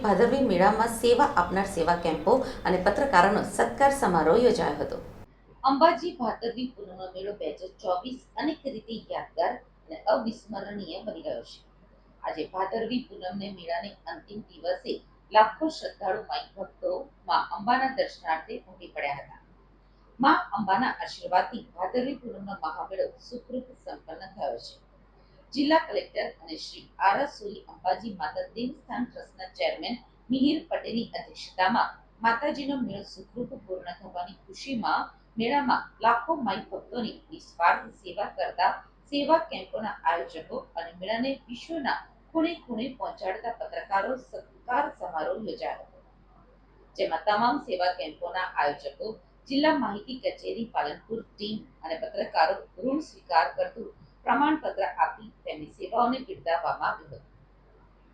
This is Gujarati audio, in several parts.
ભાદરવી મેળામાં સેવા આપનાર સેવા કેમ્પો અને પત્રકારોનો સત્કાર સમારોહ યોજાયો હતો. અંબાજી ભાદરવી પૂનમનો મેળો બે હજાર ચોવીસ અનેક રીતે યાદગાર અને અવિસ્મરણીય બની રહ્યો છે. આજે ભાદરવી પૂનમને મેળાને અંતિમ દિવસે લાખો શ્રદ્ધાળુ માઈ ભક્તો માં અંબાના દર્શનાર્થે ઉમટી પડ્યા હતા. માં અંબાના આશીર્વાદથી ભાદરવી પૂનમનો મહામેળો સુખરૂપ સંપન્ન થયો છે. જિલ્લા કલેક્ટર અને શ્રી આરસુરી અંબાજી માતા દેવસ્થાન ટ્રસ્ટના ચેરમેન મિહિર પટેલની અધ્યક્ષતામાં માતાજીનો મેળો સુખરૂપ પૂર્ણ થવાની ખુશીમાં મેળામાં લાખો માઈ ભક્તોની નિસ્વાર્થ સેવા કરતા સેવા કેમ્પોના આયોજકો અને મેળાને વિશ્વના ખૂણે ખૂણે પહોંચાડતા પત્રકારો સત્કાર સમારોહ યોજાયો હતો. જેમાં તમામ સેવા કેમ્પોના આયોજકો, જિલ્લા માહિતી કચેરી પાલનપુર ટીમ અને પત્રકારો ઋણ સ્વીકાર કરતું પ્રમાણપત્ર આપી તેમની સેવાઓને બિરદાવવામાં આવ્યું હતું.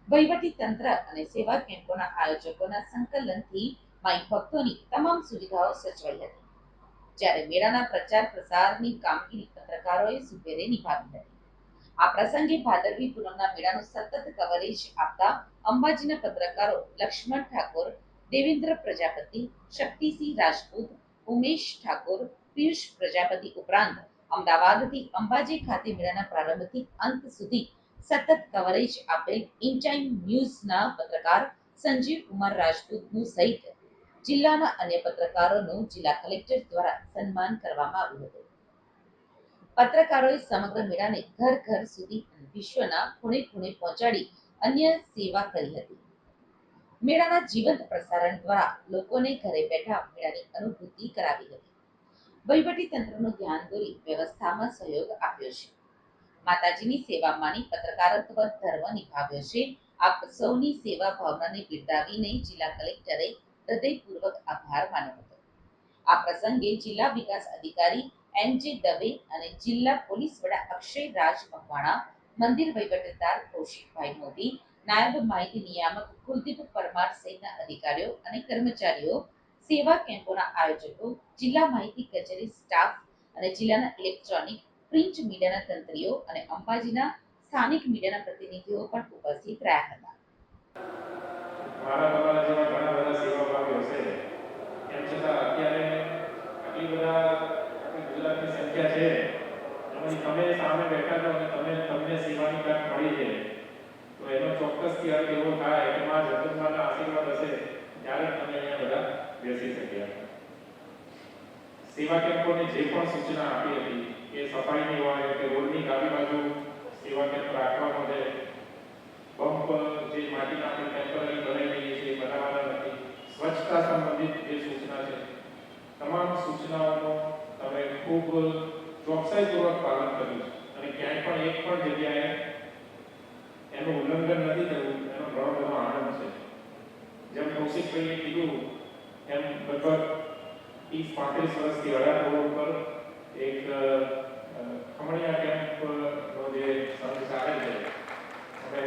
વહીવટી તંત્ર અને સેવા કેમ્પોના આયોજકોના સંકલનથી માઈ ભક્તોની તમામ સુવિધાઓ સચવાઈ હતી. જ્યારે મેળાના પ્રચાર પ્રસારની કામગીરી પત્રકારોએ સુપેરે નિભાવી હતી. આ પ્રસંગે ભાદરવી પૂનમના મેળાનું સતત કવરેજ આપતા અંબાજીના પત્રકારો લક્ષ્મણ ઠાકોર, દેવેન્દ્ર પ્રજાપતિ, શક્તિસિંહ રાજપૂત, ઉમેશ ઠાકોર, પિયુષ પ્રજાપતિ ઉપરાંત અમદાવાદથી અંબાજી ખાતે મેળાના પ્રારંભથી અંત સુધી સતત કવરેજ આપેલ ઇનટાઈમ ન્યૂઝના પત્રકાર સંજીવ કુમાર રાજપૂતનું સહિત જિલ્લાના અન્ય પત્રકારોનું જિલ્લા કલેક્ટર દ્વારા સન્માન કરવામાં આવ્યું હતું. પત્રકારોએ સમગ્ર મેળાને ઘર ઘર સુધી વિશ્વના ખૂણે ખૂણે પહોંચાડી અન્ય સેવા કરી હતી. મેળાના જીવંત પ્રસારણ દ્વારા લોકોને ઘરે બેઠા મેળાની અનુભૂતિ કરાવી હતી. તંત્રનું ધ્યાન દોરી વ્યવસ્થામાં સહયોગ આપ્યો છે. માતાજીની સેવા પત્રકારત્વ ધર્મ નિભાવ્યો છે. આપ સૌની સેવા ભાવનાને બિરદાવીને જિલ્લા કલેક્ટરે હૃદયપૂર્વક આભાર માન્યો હતો. આ પ્રસંગે જિલ્લા વિકાસ અધિકારી એમ જે દવે અને જિલ્લા પોલીસ વડા અક્ષય રાજ મકવાણા, મંદિર વહીવટદાર કૌશિકભાઈ મોદી, નાયબ માહિતી નિયામક કુલદીપ પરમાર સહિતના અધિકારીઓ અને કર્મચારીઓ સેવા કેમ્પોના આયોજકો, જિલ્લા માહિતી કચેરી સ્ટાફ અને જિલ્લાના ઇલેક્ટ્રોનિક, પ્રિન્ટ મીડિયાના તંત્રીઓ અને અંબાજીના સ્થાનિક મીડિયાના પ્રતિનિધિઓ પણ ઉપસ્થિત રહ્યા હતા. મારા તમારા જેવા ઘણા બધા સેવાભાવી હશે. એમ છતાં અત્યારે આટલી બધા ગુજરાતની સંખ્યા છે. એમાંથી તમે સામે બેઠા છો અને તમે તમને સેવાની તક મળી છે. તો એનો ચોક્કસથી અર્થ એવો થાય કે મા જગદંબાના આશીર્વાદ હશે ત્યારે તમે અહીંયા બધા બેસી શક્યા. સેવા કેમ્પોને જે પણ સૂચના આપી હતી એ સફાઈની હોય કે રોડની ડાબી બાજુ સેવા કેમ્પ રાખવા માટે પંપ જે માટીના આપણે ટેમ્પરરી બનાવી દઈએ છીએ બનાવવાના નથી. સ્વચ્છતા સંબંધિત જે સૂચના છે, તમામ સૂચનાઓનો તમે ખૂબ ચોકસાઈપૂર્વક પાલન કર્યું છે. અને ક્યાંય પણ એક પણ જગ્યાએ એનું ઉલ્લંઘન નથી થયું, એનો ઘણો આનંદ છે. જેમ કૌશિકભાઈએ કીધું એમ લગભગ ત્રીસ પાંત્રીસ વર્ષથી અઢાર રોડ ઉપર એક ખમણિયા કેમ્પનો જે સંઘ ચાલે છે. અમે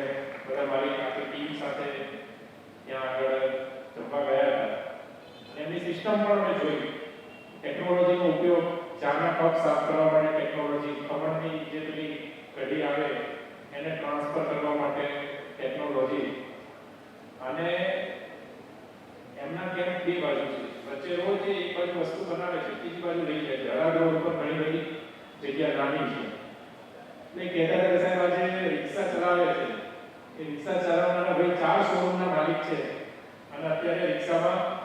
બધા મારી આખી ટીમ સાથે ત્યાં આગળ જમવા ગયા હતા. અને એમની સિસ્ટમ પણ અમે જોઈ. ટેકનોલોજીનો ઉપયોગ ચાના કપ સાફ કરવા માટે ટેકનોલોજી ખમણની જે પેલી કઢી આવે એને ટ્રાન્સફર કરવા માટે ટેકનોલોજી અને એમના કેમ્પ બે બાજુ છે? વચ્ચે રોજ છે, એક બાજુ વસ્તુ બનાવે છે બીજી બાજુ લઈ જાય છે. હરાદ રોડ ઉપર ઘણી બધી જગ્યા નાની છે. એટલે કહેતા હતા સાહેબ રિક્ષા ચલાવે છે. એ રિક્ષા ચલાવવાના ભાઈ ચાર શોરૂમના માલિક છે. અને અત્યારે રિક્ષામાં